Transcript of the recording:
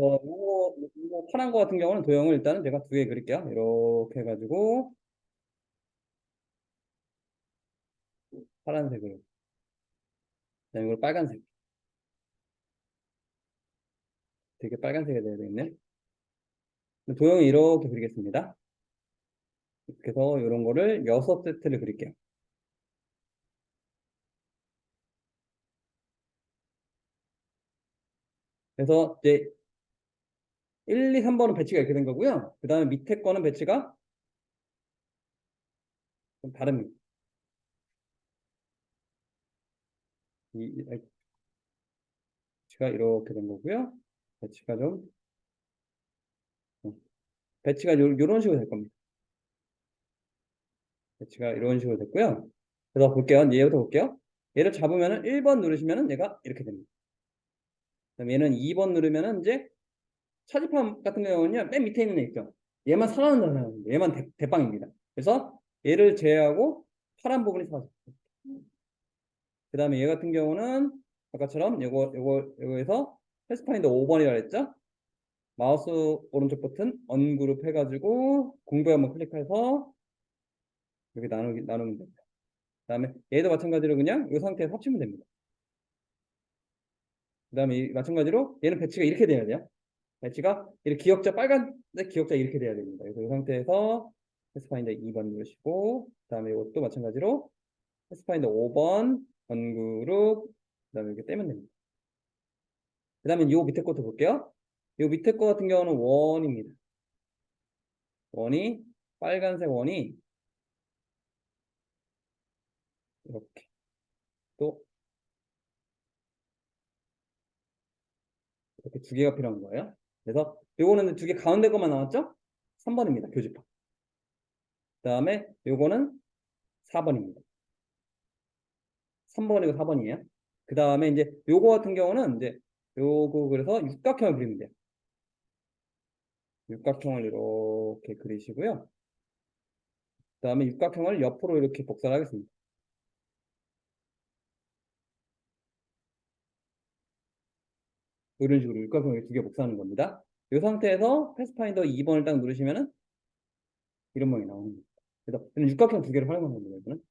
어, 요거, 요거 파란 거 같은 경우는 도형을 일단은 제가 두 개 그릴게요. 이렇게 해가지고 파란색으로. 그다음에 이걸 빨간색. 되게 빨간색이 돼야 되겠네. 도형을 이렇게 그리겠습니다. 그래서 이런 거를 여섯 세트를 그릴게요. 그래서 이제 1, 2, 3번은 배치가 이렇게 된 거고요. 그 다음에 밑에 거는 배치가 좀 다릅니다. 이, 이- 아이, 배치가 이렇게 된 거고요. 배치가 좀 어, 배치가 요, 요런 식으로 될 겁니다. 배치가 이런 식으로 됐고요. 그래서 볼게요. 얘부터 볼게요. 얘를 잡으면 은 1번 누르시면 은 얘가 이렇게 됩니다. 그다음 얘는 2번 누르면 은 이제 차지판 같은 경우는요. 맨 밑에 있는 애 있죠. 얘만 살아난다는 얘만 대, 대빵입니다. 그래서 얘를 제외하고 파란 부분이 사라져요. 그 다음에 얘 같은 경우는 아까처럼 요거 요거 요거에서 패스파인더 5번이라 했죠. 마우스 오른쪽 버튼 언그룹 해가지고 공부 한번 클릭해서 여기 나누기 나누면 됩니다. 그 다음에 얘도 마찬가지로 그냥 이 상태에서 합치면 됩니다. 그 다음에 이- 마찬가지로 얘는 배치가 이렇게 돼야 돼요. 배치가 이렇게 기억자 빨간색 기억자 이렇게 돼야 됩니다. 그래서 이 상태에서 패스파인더 2번 누르시고 그다음에 이것도 마찬가지로 패스파인더 5번 언그룹 그다음에 이렇게 떼면 됩니다. 그다음에 요 밑에 것도 볼게요. 요 밑에 거 같은 경우는 원입니다. 원이 빨간색 원이 이렇게 또 이렇게 두 개가 필요한 거예요. 그래서 요거는 두 개 가운데 것만 나왔죠? 3번입니다. 교집합. 그 다음에 요거는 4번입니다. 3번이고 4번이에요. 그 다음에 이제 요거 같은 경우는 이제 요거 그래서 육각형을 그리면 돼요. 육각형을 이렇게 그리시고요. 그 다음에 육각형을 옆으로 이렇게 복사를 하겠습니다. 이런 식으로 육각형을 두 개 복사하는 겁니다. 이 상태에서 패스파인더 2번을 딱 누르시면은 이런 모양이 나오는 겁니다. 그래서 이는 육각형 두 개를 활용하는 겁니다. 이거는.